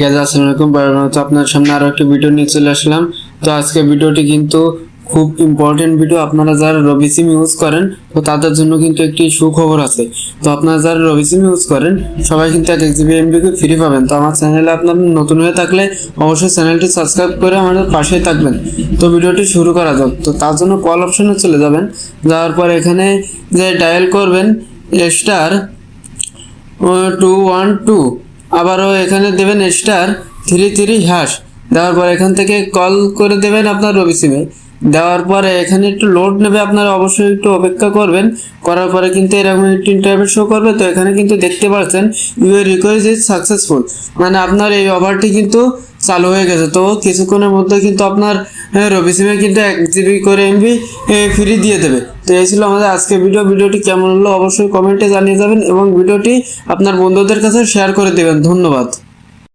Gas আসসালামু তো আপনার সামনে আরও একটা ভিডিও নিয়ে চলে আসলাম। তো আজকে ভিডিওটি কিন্তু খুব ইম্পর্টেন্ট ভিডিও আপনারা যারা রবি সিম ইউজ করেন, তো তাদের জন্য কিন্তু একটি সুখবর আছে। তো আপনারা যারা রবি সিম ইউজ করেন, সবাই কিন্তু এক এক জিবি এমবিকে ফ্রি পাবেন। তো আমার চ্যানেলে আপনার নতুন হয়ে থাকলে অবশ্যই চ্যানেলটি সাবস্ক্রাইব করে আমাদের পাশেই থাকবেন। তো ভিডিওটি শুরু করা যাক। তো তার জন্য কল অপশনে চলে যাবেন। যাওয়ার পর এখানে যে ডায়াল করবেন স্টার টু ওয়ান টু আবারও এখানে দেবেন স্টার থ্রি থ্রি হ্যাশ। দেওয়ার পর এখান থেকে কল করে দেবেন আপনার রবি সিমে। দেওয়ার পরে এখানে একটু লোড নেবে আপনারা অবশ্যই একটু অপেক্ষা করবেন। করার পরে কিন্তু এরকম একটি ইন্টারভিউ শো করবে। তো এখানে কিন্তু দেখতে পাচ্ছেন ইউর রিকোয়েস্ট ইজ সাকসেসফুল মানে আপনার এই অফারটি কিন্তু চালু হয়ে গেছে। তো কিছুক্ষণের মধ্যে কিন্তু আপনার হ্যাঁ, রবি সিমে কিন্তু এক জিবি করে এমবি ফ্রি দিয়ে দেবে। তো এই ছিল আমাদের আজকে ভিডিও ভিডিওটি কেমন হলো অবশ্যই কমেন্টে জানিয়ে যাবেন এবং ভিডিওটি আপনার বন্ধুদের কাছে শেয়ার করে দেবেন। ধন্যবাদ।